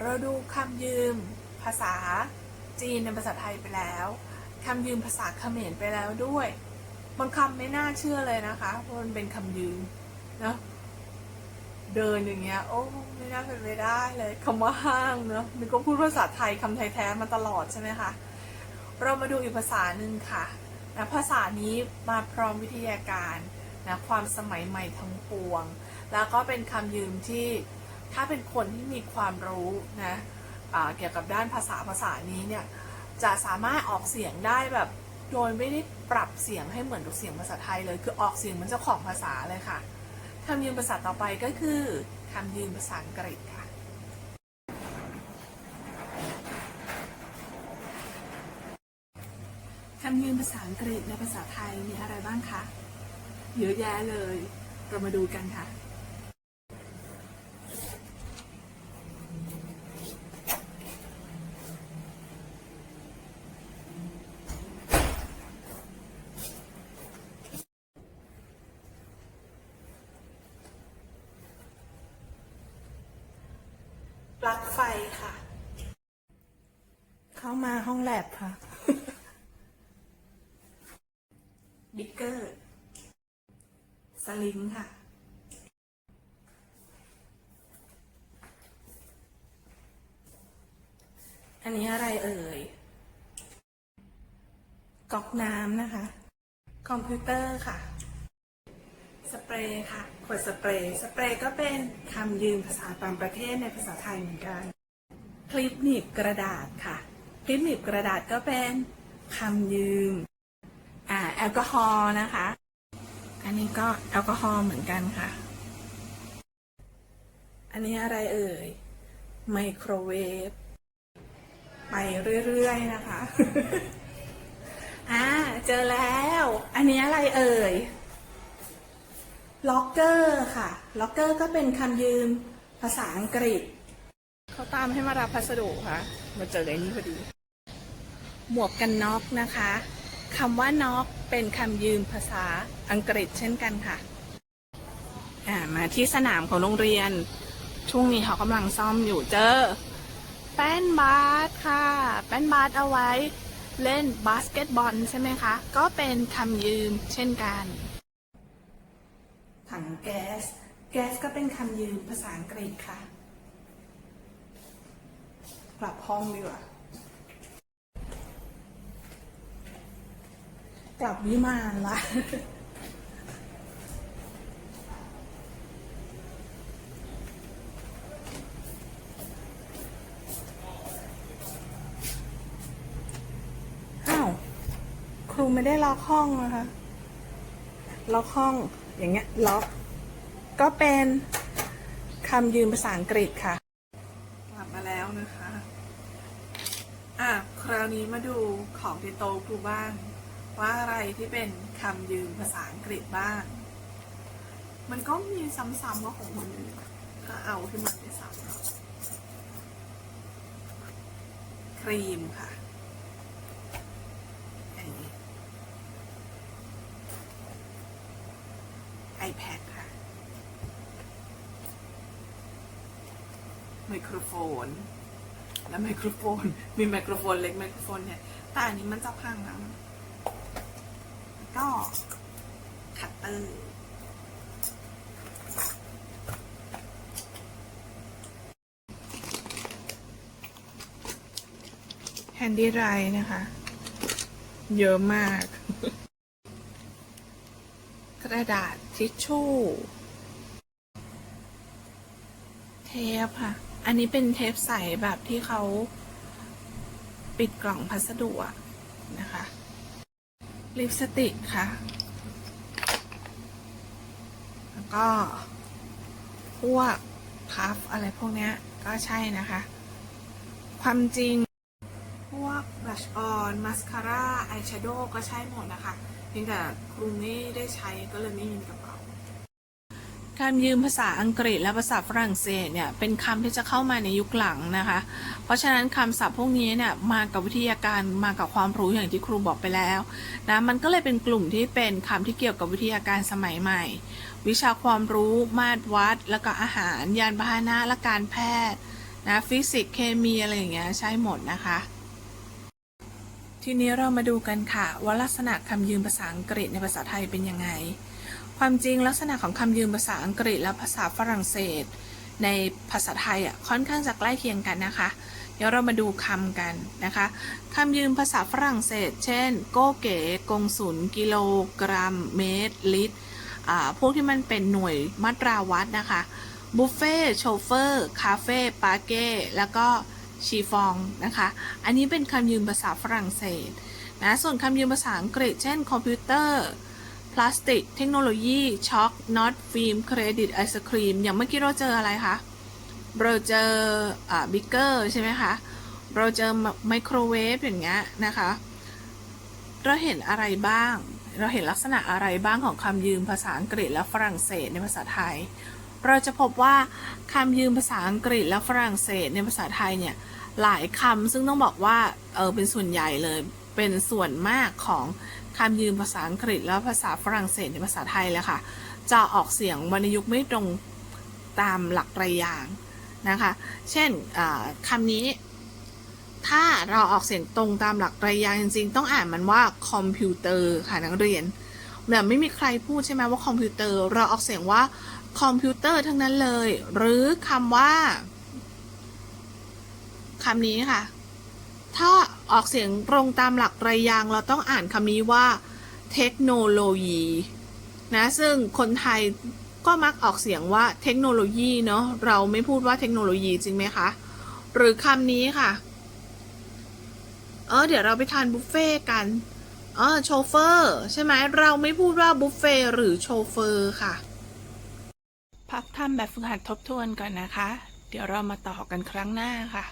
เราดูคำยืมภาษาจีนในภาษาไทยไปแล้วคำยืมภาษาเขมรไปแล้วด้วย บางคำไม่น่าเชื่อเลยนะคะเพราะมันเป็นคำยืมนะเดินอย่างเงี้ย โอ้ไม่น่าเป็นไปได้เลยคำว่าห้างเนาะมันก็พูดภาษาไทยคำไทยแท้มาตลอดใช่ไหมคะเรามาดูอีกภาษาหนึ่งค่ะนะภาษานี้มาพร้อมวิทยาการนะความสมัยใหม่ทั้งปวง แล้วก็เป็นคำยืมที่ ถ้าเป็นคนที่มีความรู้นะอ่าเกี่ยวกับด้านภาษาภาษานี้เนี่ยจะสามารถออกเสียงได้แบบโดยไม่ได้ปรับเสียงให้เหมือนกับเสียงภาษาไทยเลย คือออกเสียงเหมือนเจ้าของภาษาเลยค่ะคำยืมภาษาต่อไปก็คือคำยืมภาษาอังกฤษค่ะ คำยืมภาษาอังกฤษในภาษาไทยมีอะไรบ้างคะ เยอะแยะเลย เรามาดูกันค่ะ ป ลั๊กไฟค่ะ เข้ามาห้องแลบค่ะ บิ๊กเกอร์ สลิงค่ะ อันนี้อะไรเอ่ย ก๊อกน้ำนะคะ คอมพิวเตอร์ค่ะ สเปรย์ค่ะ ขวดสเปรย์ สเปรย์ก็เป็นคำยืมภาษาต่างประเทศในภาษาไทยเหมือนกัน คลิปหนีบกระดาษค่ะ คลิปหนีบกระดาษก็เป็นคำยืม อ่าแอลกอฮอล์นะคะ อันนี้ก็แอลกอฮอล์เหมือนกันค่ะ อันนี้อะไรเอ่ย ไมโครเวฟ ไปเรื่อยๆนะคะ อ่า เจอแล้ว อันนี้ ล็อกเกอร์ค่ะ ล็อกเกอร์ก็เป็นคำยืมภาษาอังกฤษ เขาตามให้มารับพัสดุค่ะ มาเจอไอ้นี้พอดี หมวกกันน็อกนะคะคำว่าน็อกเป็นคำยืมภาษาอังกฤษเช่นกันค่ะอ่ามาที่สนามของโรงเรียน ช่วงนี้เขากำลังซ่อมอยู่เจอ แป้นบาสค่ะ แป้นบาสเอาไว้เล่นบาสเกตบอลใช่ไหมคะ ก็เป็นคำยืมเช่นกัน ถังแก๊ส แก๊สก็เป็นคำยืมภาษาอังกฤษค่ะ กลับห้องดีกว่ากลับวิมานละอ้าครูไม่ได้ล็อกห้องนะคะ ล็อกห้อง อย่างเงี้ยล็อก ก็เป็นคำยืมภาษาอังกฤษค่ะ กลับมาแล้วนะคะ อะ คราวนี้มาดูของที่โตะครูบ้าง ว่าอะไรที่เป็นคำยืมภาษาอังกฤษบ้าง มันก็มีซ้ำๆก็ของมันอื่นถ้าเอาที่มันไม่ซ้ำครีมค่ะอันนี้ iPad ค่ะ ไม โครโฟน และไมโครโฟน มีไมโครโฟนเล็กไมโครโฟนเนี่ยแต่อันนี้มันจะพังแล้วแล้วก็คัตเตอร์แฮนดี้ไรนะคะ เยอะมาก กระดาษทิชชู่ เทปค่ะ อันนี้เป็นเทปใสแบบที่เขาปิดกล่องพัสดุนะคะ ลิปสติกค่ะ แล้วก็ พวกพัฟอะไรพวกเนี้ยก็ใช่นะคะ ความจริง พวกบลัชออนมาสคาร่าอายแชโดว์ก็ใช้หมดนะคะเพียงแต่ครูไม่ได้ใช้ก็เลยไม่มีในกระเป๋า การยืมภาษาอังกฤษและภาษาฝรั่งเศสเนี่ยเป็นคำที่จะเข้ามาในยุคหลังนะคะ เพราะฉะนั้นคำศัพท์พวกนี้เนี่ยมากับวิทยาการมากับความรู้อย่างที่ครูบอกไปแล้วนะมันก็เลยเป็นกลุ่มที่เป็นคำที่เกี่ยวกับวิทยาการสมัยใหม่ วิชาความรู้ มาตรวัด แล้วก็อาหาร ยานพาหนะและการแพทย์นะฟิสิกส์เคมีอะไรอย่างเงี้ยใช้หมดนะคะทีนี้เรามาดูกันค่ะว่าลักษณะคำยืมภาษาอังกฤษในภาษาไทยเป็นยังไง ความจริงลักษณะของคำยืมภาษาอังกฤษและภาษาฝรั่งเศส ในภาษาไทยอะค่อนข้างจะใกล้เคียงกันนะคะ เดี๋ยวเรามาดูคำกันนะคะคำยืมภาษาฝรั่งเศส เช่น โกเก๋กงสุลกิโลกรัม เมตร ลิตรอ่าพวกที่มันเป็นหน่วยมาตราวัดนะคะบุฟเฟ่โชเฟอร์คาเฟ่ปาเก้แล้วก็ชีฟองนะคะ อันนี้เป็นคำยืมภาษาฝรั่งเศสนะส่วนคำยืมภาษาอังกฤษ เช่นคอมพิวเตอร์ พลาสติก เทคโนโลยี ช็อคน็อต ฟิล์ม เครดิต ไอศครีม อย่างเมื่อกี้เราเจออะไรคะ เราเจออ่าบิ๊กเกอร์ใช่ไหมคะ เราเจอไมโครเวฟอย่างเงี้ยนะคะ เราเห็นอะไรบ้าง เราเห็นลักษณะอะไรบ้างของคำยืมภาษาอังกฤษและฝรั่งเศสในภาษาไทย เราจะพบว่าคำยืมภาษาอังกฤษและฝรั่งเศสในภาษาไทยเนี่ยหลายคำซึ่งต้องบอกว่าเออเป็นส่วนใหญ่เลยเป็นส่วนมากของ คำยืมภาษาอังกฤษและภาษาฝรั่งเศสในภาษาไทยเลยค่ะ จะออกเสียงวรรณยุกต์ไม่ตรงตามหลักไตรยางนะคะ เช่นอ่าคำนี้ ถ้าเราออกเสียงตรงตามหลักไตรยางจริง ๆ ต้องอ่านมันว่าคอมพิวเตอร์ค่ะนักเรียนแบบไม่มีใครพูดใช่ไหมว่าคอมพิวเตอร์ เราออกเสียงว่าคอมพิวเตอร์ทั้งนั้นเลย หรือคำว่าคำนี้ค่ะ ถ้าออกเสียงตรงตามหลักไตรยางเราต้องอ่านคำนี้ว่าเทคโนโลยีนะซึ่งคนไทยก็มักออกเสียงว่าเทคโนโลยีเนาะเราไม่พูดว่าเทคโนโลยีจริงไหมคะหรือคำนี้ค่ะ เออเดี๋ยวเราไปทานบุฟเฟ่กันเออโชเฟอร์ใช่ไหมเราไม่พูดว่าบุฟเฟ่หรือโชเฟอร์ค่ะ พักทำแบบฝึกหัดทบทวนก่อนนะคะ เดี๋ยวเรามาต่อกันครั้งหน้าค่ะ